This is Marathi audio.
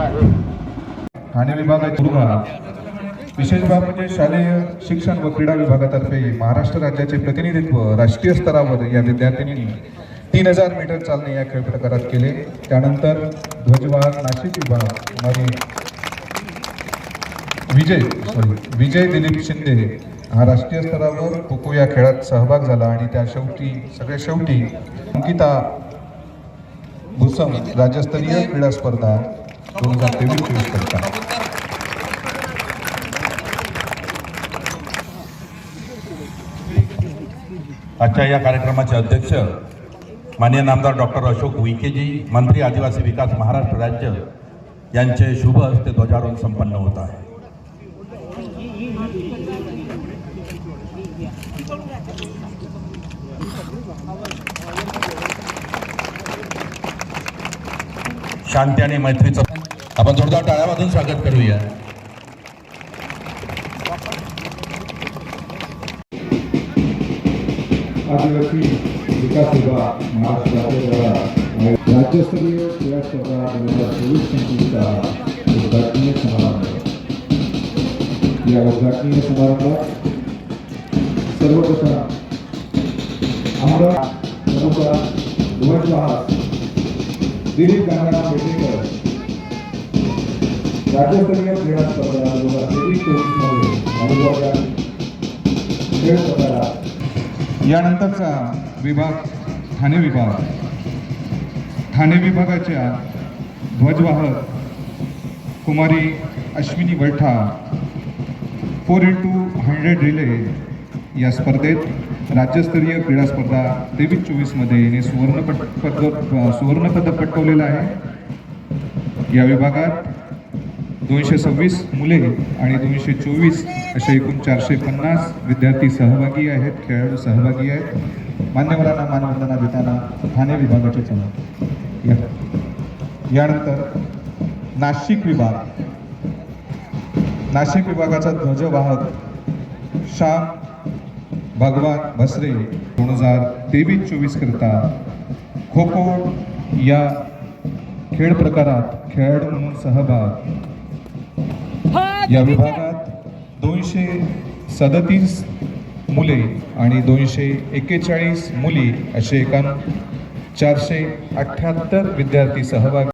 आहे. ठाणे विभागाची विशेष बाब म्हणजे शालेय शिक्षण व क्रीडा विभागातर्फे महाराष्ट्र राज्याचे प्रतिनिधित्व राष्ट्रीय स्तरावर या विद्यार्थिनींनी तीन हजार मीटर चालणे या खेळ प्रकारात केले. त्यानंतर ध्वजवाहक नाशिक विभाग आणि विजय सॉरी विजय दिलीप शिंदे हा राष्ट्रीय स्तरावर खो खो या खेळात सहभाग झाला आणि त्या शेवटी सगळ्या शेवटी अंकिता भुसम राज्यस्तरीय क्रीडा स्पर्धा दोन हजार तेवीस चोवीस करता आजच्या या कार्यक्रमाचे अध्यक्ष माननीय नामदार डॉक्टर अशोक उईकेजी मंत्री आदिवासी विकास महाराष्ट्र राज्य यांचे शुभ हस्ते ध्वजारोहण संपन्न होत आहे. शांती आणि मैत्रीचं आपण जोरदार टाळ्यामधून स्वागत करूया. आदिवासी विकास विभाग राज्यस्तरीय क्रीडा स्पर्धा दोन हज़ार चोवीस उद्घाटनीय समारंभ. या उद्घाटनीय समारंभात सर्वप्रथम आमदार प्रमुख ध्वजवाहक दिलीप गंगाराम पेटेकर राज्यस्तरीय क्रीडा स्पर्धा दोन हजार तेवीस चोवीसमध्ये खेळ स्पर्धा. यानंतरचा विभाग ठाणे विभाग. ठाणे विभागाच्या ध्वजवाहक कुमारी Ashwini Vaitha four into hundred relay या स्पर्धेत राज्यस्तरीय क्रीडा स्पर्धा तेवीस चोवीसमध्ये हिने सुवर्णपट पदक सुवर्णपदक पटकवलेलं आहे. या विभागात दोनशे सव्वीस मुले आणि दोनशे चोवीस असे एकूण चारशे पन्नास विद्यार्थी सहभागी आहेत खेळाडू सहभागी आहेत. मान्यवरांना मानवंदना देताना ठाणे विभागाचे चला यानंतर नाशिक विभाग. नाशिक विभागाचा ध्वजवाहक श्याम भगवान भसरे दोन हजार तेवीस चोवीस करता खो खो या खेळ प्रकारात खेळाडू म्हणून सहभाग या विभागात दोनशे सदतीस मुले आणि दोनशे एक्केचाळीस मुली असे एकूण चारशे अठ्ठ्याहत्तर विद्यार्थी सहभागी